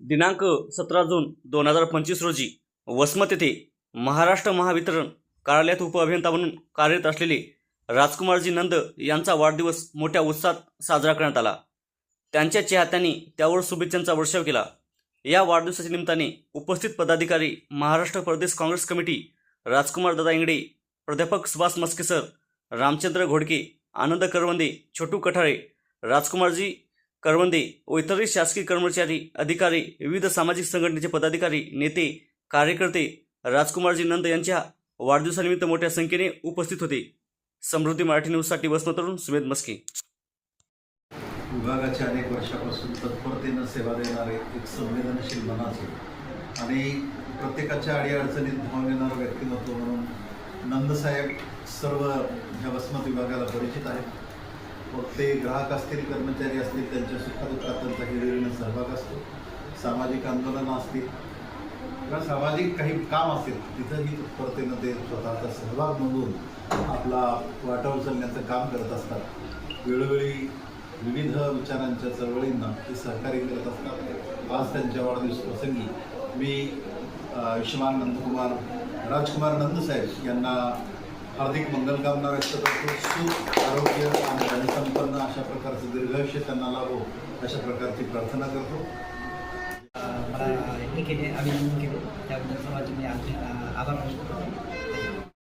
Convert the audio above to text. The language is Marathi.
दिनांक सतरा जून दोन हजार पंचवीस रोजी वसमत येथे महाराष्ट्र महावितरण कार्यालयात उपअभियंता म्हणून कार्यरत असलेले राजकुमारजी नंद यांचा वाढदिवस मोठ्या उत्साहात साजरा करण्यात आला. त्यांच्या चाहत्यांनी त्यावर शुभेच्छांचा वर्षाव केला. या वाढदिवसाच्या निमित्ताने उपस्थित पदाधिकारी महाराष्ट्र प्रदेश काँग्रेस कमिटी राजकुमार दादा इंगडे प्राध्यापक सुभाष मस्केसर रामचंद्र घोडके आनंद करवंदे छोटू कठाळे राजकुमारजी करवंदे व इतरही शासकीय कर्मचारी अधिकारी विविध सामाजिक संघटनेचे पदाधिकारी नेते कार्यकर्ते राजकुमारजी नंद यांच्या वाढदिवसानिमित्त मोठ्या संख्येने उपस्थित होते. समृद्धी मराठी न्यूजसाठी वसमतरून सुमेध मस्के. विभागाच्या अनेक वर्षापासून तत्परतेनं सेवा देणारे एक संवेदनशील मनाचे आणि प्रत्येकाच्या अडीअडचणीत धावून येणारं व्यक्तिमत्व म्हणून नंदसाहेब सर्व ह्या वसमत विभागाला परिचित आहेत. मग ते ग्राहक असतील कर्मचारी असतील त्यांच्या सुखदुःखात त्यांचा हिरिरीनं सहभाग असतो. सामाजिक आंदोलनं असतील किंवा सामाजिक काही काम असेल तिथंही तत्परतेनं ते स्वतःचा सहभाग नोंदवून आपला वाटा उचलण्याचं काम करत असतात. वेळोवेळी विविध विचारांच्या चळवळींना ते सहकार्य करत असतात. आज त्यांच्या वाढदिवस प्रसंगी मी अ, आयुष्यमान नंदकुमार राजकुमार नंदसाहेब यांना हार्दिक मंगलकामना व्यक्त करतो. सुख आरोग्य आयुष्य त्यांना लाभो अशा प्रकारची प्रार्थना करतो. मला हे केले अभिनंदन केले. त्याबद्दल सर्वांचे मी आभार आभार मानतो.